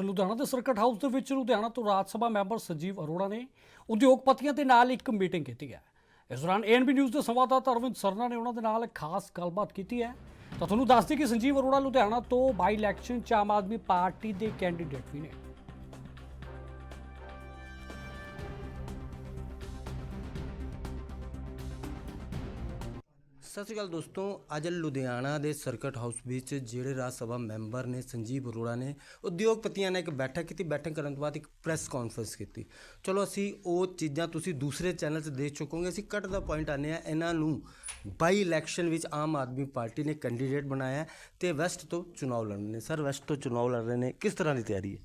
ਲੁਧਿਆਣਾ ਦੇ circuit house ਦੇ ਵਿੱਚ ਲੁਧਿਆਣਾ ਤੋਂ ਰਾਜ ਸਭਾ ਮੈਂਬਰ ਸੰਜੀਵ ਅਰੋੜਾ ਨੇ ਉਦਯੋਗਪਤੀਆਂ ਦੇ ਨਾਲ ਇੱਕ ਮੀਟਿੰਗ ਕੀਤੀ ਹੈ। ਇਸ ਦੌਰਾਨ ਏਐਨਬੀ ਨਿਊਜ਼ ਦੇ ਸੰਵਾਦਦਾਤਾ ਅਰਵਿੰਦ ਸਰਨਾ ਨੇ ਉਹਨਾਂ ਦੇ ਨਾਲ ਖਾਸ ਗੱਲਬਾਤ ਕੀਤੀ ਹੈ। ਤਾਂ ਤੁਹਾਨੂੰ ਦੱਸ ਦਈਏ ਕਿ ਸੰਜੀਵ ਅਰੋੜਾ ਲੁਧਿਆਣਾ ਤੋਂ ਬਾਈ ਇਲੈਕਸ਼ਨ ਚ ਆਮ ਆਦਮੀ ਪਾਰਟੀ ਦੇ ਕੈਂਡੀਡੇਟ ਵੀ ਨੇ। ਸਤਿ ਸ਼੍ਰੀ ਅਕਾਲ ਦੋਸਤੋ, ਅੱਜ ਲੁਧਿਆਣਾ ਦੇ ਸਰਕਟ ਹਾਊਸ ਵਿੱਚ ਜਿਹੜੇ ਰਾਜ ਸਭਾ ਮੈਂਬਰ ਨੇ ਸੰਜੀਵ ਅਰੋੜਾ ਨੇ, ਉਦਯੋਗਪਤੀਆਂ ਨੇ ਇੱਕ ਬੈਠਕ ਕੀਤੀ। ਬੈਠਕ ਕਰਨ ਤੋਂ ਬਾਅਦ ਇੱਕ ਪ੍ਰੈਸ ਕਾਨਫਰੰਸ ਕੀਤੀ। ਚਲੋ ਅਸੀਂ ਉਹ ਚੀਜ਼ਾਂ ਤੁਸੀਂ ਦੂਸਰੇ ਚੈਨਲ 'ਚ ਦੇਖ ਚੁੱਕੋਗੇ। ਅਸੀਂ ਕੱਟ ਦਾ ਪੁਆਇੰਟ ਆਨੇ ਆ ਇਹਨਾਂ ਨੂੰ ਬਾਈ ਇਲੈਕਸ਼ਨ ਵਿੱਚ ਆਮ ਆਦਮੀ ਪਾਰਟੀ ਨੇ ਕੈਂਡੀਡੇਟ ਬਣਾਇਆ ਹੈ ਤੇ ਵੈਸਟ ਤੋਂ ਚੁਣਾਵ ਲੜਨ ਨੇ। ਸਰ ਵੈਸਟ ਤੋਂ ਚੁਣਾਵ ਲੜ ਰਹੇ ਨੇ। ਕਿਸ ਤਰ੍ਹਾਂ ਦੀ ਤਿਆਰੀ ਹੈ?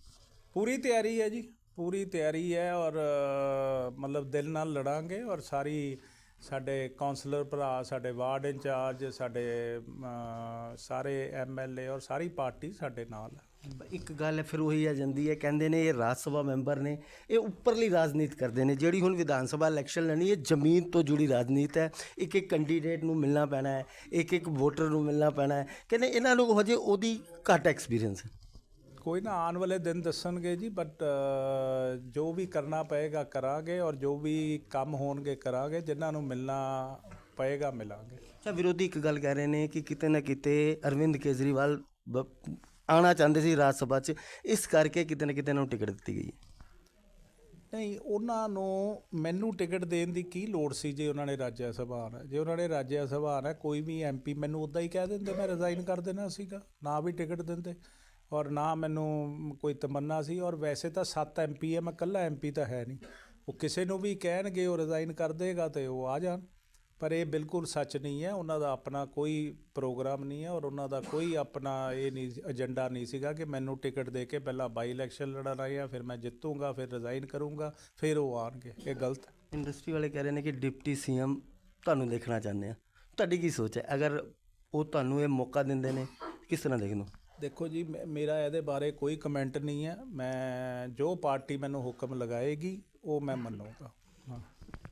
ਪੂਰੀ ਤਿਆਰੀ ਹੈ ਜੀ। ਪੂਰੀ ਤਿਆਰੀ ਹੈ ਔਰ ਮਤਲਬ ਦਿਲ ਨਾਲ ਲੜਾਂਗੇ ਔਰ ਸਾਰੀ ਸਾਡੇ ਕਾਉਂਸਲਰ ਭਰਾ ਸਾਡੇ ਵਾਰਡ ਇੰਚਾਰਜ ਸਾਡੇ ਅ, ਸਾਰੇ ਐਮਐਲਏ ਔਰ ਸਾਰੀ ਪਾਰਟੀ ਸਾਡੇ ਨਾਲ ਹੈ। ਇੱਕ ਗੱਲ ਫਿਰ ਉਹੀ ਆ ਜਾਂਦੀ ਹੈ ਕਹਿੰਦੇ ਨੇ ਇਹ ਰਾਜ ਸਭਾ ਮੈਂਬਰ ਨੇ ਇਹ ਉੱਪਰਲੀ ਰਾਜਨੀਤ ਕਰਦੇ ਨੇ ਜਿਹੜੀ ਹੁਣ ਵਿਧਾਨ ਸਭਾ ਇਲੈਕਸ਼ਨ ਲੈਣੀ ਹੈ ਜ਼ਮੀਨ ਤੋਂ ਜੁੜੀ ਰਾਜਨੀਤ ਹੈ। ਇੱਕ ਇੱਕ ਕੈਂਡੀਡੇਟ ਨੂੰ ਮਿਲਣਾ ਪੈਣਾ ਹੈ ਇੱਕ ਇੱਕ ਵੋਟਰ ਨੂੰ ਮਿਲਣਾ ਪੈਣਾ ਹੈ। ਕਹਿੰਦੇ ਇਹਨਾਂ ਨੂੰ ਹਜੇ ਉਹਦੀ ਘੱਟ ਐਕਸਪੀਰੀਅੰਸ ਹੈ। ਕੋਈ ਨਾ ਆਉਣ ਵਾਲੇ ਦਿਨ ਦੱਸਣਗੇ ਜੀ ਬਟ ਜੋ ਵੀ ਕਰਨਾ ਪਏਗਾ ਕਰਾਂਗੇ ਔਰ ਜੋ ਵੀ ਕੰਮ ਹੋਣਗੇ ਕਰਾਂਗੇ ਜਿਨ੍ਹਾਂ ਨੂੰ ਮਿਲਣਾ ਪਏਗਾ ਮਿਲਾਂਗੇ। ਅੱਛਾ ਵਿਰੋਧੀ ਇੱਕ ਗੱਲ ਕਹਿ ਰਹੇ ਨੇ ਕਿ ਕਿਤੇ ਨਾ ਕਿਤੇ ਅਰਵਿੰਦ ਕੇਜਰੀਵਾਲ ਆਉਣਾ ਚਾਹੁੰਦੇ ਸੀ ਰਾਜ ਸਭਾ 'ਚ ਇਸ ਕਰਕੇ ਕਿਤੇ ਨਾ ਕਿਤੇ ਇਹਨਾਂ ਨੂੰ ਟਿਕਟ ਦਿੱਤੀ ਗਈ ਹੈ। ਨਹੀਂ ਉਹਨਾਂ ਨੂੰ ਮੈਨੂੰ ਟਿਕਟ ਦੇਣ ਦੀ ਕੀ ਲੋੜ ਸੀ ਜੇ ਉਹਨਾਂ ਨੇ ਰਾਜ ਸਭਾ ਆਉਣਾ? ਜੇ ਉਹਨਾਂ ਨੇ ਰਾਜ ਸਭਾ ਆਉਣਾ ਕੋਈ ਵੀ ਐਮਪੀ ਮੈਨੂੰ ਉਦਾਂ ਹੀ ਕਹਿ ਦਿੰਦੇ ਮੈਂ ਰਿਜ਼ਾਈਨ ਕਰ ਦੇਣਾ ਸੀਗਾ ਨਾ ਵੀ ਟਿਕਟ ਦਿੰਦੇ। ਔਰ ਨਾ ਮੈਨੂੰ ਕੋਈ ਤਮੰਨਾ ਸੀ, ਔਰ ਵੈਸੇ ਤਾਂ 7 ਐਮਪੀ ਹੈ, ਮੈਂ ਇਕੱਲਾ ਐਮਪੀ ਤਾਂ ਹੈ ਨਹੀਂ। ਉਹ ਕਿਸੇ ਨੂੰ ਵੀ ਕਹਿਣਗੇ, ਉਹ ਰਿਜ਼ਾਈਨ ਕਰ ਦੇਗਾ ਤੇ ਉਹ ਆ ਜਾਣ। ਪਰ ਇਹ ਬਿਲਕੁਲ ਸੱਚ ਨਹੀਂ ਹੈ, ਉਹਨਾਂ ਦਾ ਆਪਣਾ ਕੋਈ ਪ੍ਰੋਗਰਾਮ ਨਹੀਂ ਹੈ, ਔਰ ਉਹਨਾਂ ਦਾ ਕੋਈ ਆਪਣਾ ਇਹ ਨਹੀਂ ਏਜੰਡਾ ਨਹੀਂ ਸੀਗਾ ਕਿ ਮੈਨੂੰ ਟਿਕਟ ਦੇ ਕੇ ਪਹਿਲਾਂ ਬਾਈ ਇਲੈਕਸ਼ਨ ਲੜਨਾ ਹੈ ਫਿਰ ਮੈਂ ਜਿੱਤੂੰਗਾ, ਫਿਰ ਰਿਜ਼ਾਈਨ ਕਰੂੰਗਾ, ਫਿਰ ਉਹ ਆਣਗੇ ਇਹ ਗਲਤ ਇੰਡਸਟਰੀ ਵਾਲੇ ਕਹਿ ਰਹੇ ਨੇ ਕਿ ਡਿਪਟੀ ਸੀਐਮ ਤੁਹਾਨੂੰ ਦੇਖਣਾ ਚਾਹੁੰਦੇ ਆ। ਤੁਹਾਡੀ ਕੀ ਸੋਚ ਹੈ? ਅਗਰ ਉਹ ਤੁਹਾਨੂੰ ਇਹ ਮੌਕਾ ਦਿੰਦੇ ਨੇ, ਕਿਸ ਤਰ੍ਹਾਂ ਦੇਖਦੇ ਹੋ? ਦੇਖੋ ਜੀ ਮੇਰਾ ਇਹਦੇ ਬਾਰੇ ਕੋਈ ਕਮੈਂਟ ਨਹੀਂ ਹੈ। ਮੈਂ ਜੋ ਪਾਰਟੀ ਮੈਨੂੰ ਹੁਕਮ ਲਗਾਏਗੀ ਉਹ ਮੈਂ ਮੰਨੂਗਾ। ਹਾਂ।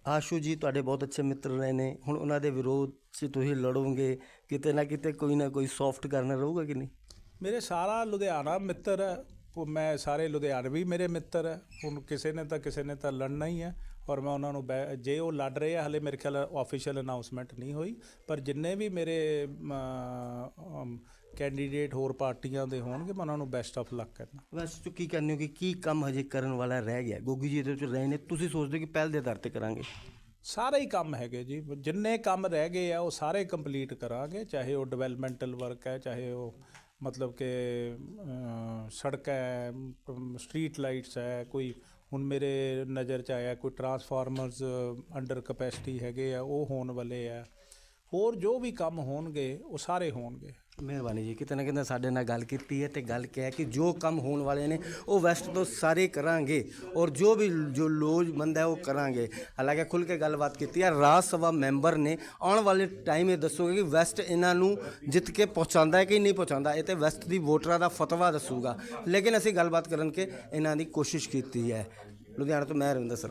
ਆਸ਼ੂ ਜੀ ਤੁਹਾਡੇ ਬਹੁਤ ਅੱਛੇ ਮਿੱਤਰ ਰਹੇ ਨੇ। ਹੁਣ ਉਹਨਾਂ ਦੇ ਵਿਰੋਧ 'ਚ ਤੁਸੀਂ ਲੜੋਗੇ। ਕਿਤੇ ਨਾ ਕਿਤੇ ਕੋਈ ਨਾ ਕੋਈ ਸੌਫਟ ਕਰਨਾ ਰਹੂਗਾ ਕਿ ਨਹੀਂ? ਮੇਰੇ ਸਾਰਾ ਲੁਧਿਆਣਾ ਮਿੱਤਰ ਹੈ। ਉਹ ਮੈਂ ਸਾਰੇ ਲੁਧਿਆਣਵੀ ਮੇਰੇ ਮਿੱਤਰ ਹੈ। ਹੁਣ ਕਿਸੇ ਨੇ ਤਾਂ ਕਿਸੇ ਨੇ ਤਾਂ ਲੜਨਾ ਹੀ ਹੈ। ਔਰ ਮੈਂ ਉਹਨਾਂ ਨੂੰ ਜੇ ਉਹ ਲੜ ਰਹੇ ਆ ਹਲੇ ਮੇਰੇ ਖਿਆਲ ਆਫੀਸ਼ੀਅਲ ਅਨਾਉਂਸਮੈਂਟ ਨਹੀਂ ਹੋਈ ਪਰ ਜਿੰਨੇ ਵੀ ਮੇਰੇ ਕੈਂਡੀਡੇਟ ਹੋਰ ਪਾਰਟੀਆਂ ਦੇ ਹੋਣਗੇ ਮੈਂ ਉਹਨਾਂ ਨੂੰ ਬੈਸਟ ਆਫ ਲੱਕ ਕਰਨਾ। ਵੈਸੇ ਤੁਸੀਂ ਕੀ ਕਹਿੰਦੇ ਹੋ ਕਿ ਕੀ ਕੰਮ ਹਜੇ ਕਰਨ ਵਾਲਾ ਰਹਿ ਗਿਆ? ਗੋਗੀ ਜੀ ਇਹਦੇ ਵਿੱਚ ਰਹੇ ਨੇ ਤੁਸੀਂ ਸੋਚਦੇ ਕਿ ਪਹਿਲ ਦੇ ਆਧਾਰ ਤੇ ਕਰਾਂਗੇ? ਸਾਰੇ ਹੀ ਕੰਮ ਹੈਗੇ ਜੀ ਜਿੰਨੇ ਕੰਮ ਰਹਿ ਗਏ ਆ ਉਹ ਸਾਰੇ ਕੰਪਲੀਟ ਕਰਾਂਗੇ ਚਾਹੇ ਉਹ ਡਿਵੈਲਪਮੈਂਟਲ ਵਰਕ ਹੈ ਚਾਹੇ ਉਹ ਮਤਲਬ ਕਿ ਸੜਕ ਹੈ ਸਟਰੀਟ ਲਾਈਟਸ ਹੈ ਕੋਈ ਹੁਣ ਮੇਰੇ ਨਜ਼ਰ 'ਚ ਆਇਆ ਕੋਈ ਟਰਾਂਸਫਾਰਮਰਸ ਅੰਡਰ ਕਪੈਸਿਟੀ ਹੈਗੇ ਆ, ਉਹ ਹੋਣ ਵਾਲੇ ਆ। ਹੋਰ ਜੋ ਵੀ ਕੰਮ ਹੋਣਗੇ, ਉਹ ਸਾਰੇ ਹੋਣਗੇ। ਮਿਹਰਬਾਨੀ ਜੀ, ਕਿਤੇ ਨਾ ਕਿਤੇ ਸਾਡੇ ਨਾਲ ਗੱਲ ਕੀਤੀ ਹੈ ਤੇ ਗੱਲ ਕਿਹਾ ਕਿ ਜੋ ਕੰਮ ਹੋਣ ਵਾਲੇ ਨੇ, ਉਹ ਵੈਸਟ ਤੋਂ ਸਾਰੇ ਕਰਾਂਗੇ ਔਰ ਜੋ ਵੀ ਜੋ ਲੋੜਵੰਦ ਹੈ, ਉਹ ਕਰਾਂਗੇ। ਹਾਲਾਂਕਿ ਖੁੱਲ ਕੇ ਗੱਲਬਾਤ ਕੀਤੀ ਹੈ, ਰਾਜ ਸਭਾ ਮੈਂਬਰ ਨੇ ਆਉਣ ਵਾਲੇ ਟਾਈਮ ਇਹ ਦੱਸੋਗੇ ਕਿ ਵੈਸਟ ਇਹਨਾਂ ਨੂੰ ਜਿੱਤ ਕੇ ਪਹੁੰਚਾਉਂਦਾ ਹੈ ਕਿ ਨਹੀਂ ਪਹੁੰਚਾਉਂਦਾ, ਇਹ ਤੇ ਵੈਸਟ ਦੀ ਵੋਟਰਾਂ ਦਾ ਫਤਵਾ ਦੱਸੂਗਾ। ਲੇਕਿਨ ਅਸੀਂ ਗੱਲਬਾਤ ਕਰਨ ਕੇ ਇਹਨਾਂ ਦੀ ਕੋਸ਼ਿਸ਼ ਕੀਤੀ ਹੈ। ਲੁਧਿਆਣਾ ਤੋਂ ਮੈਂ ਰਵਿੰਦਰ ਸਰ।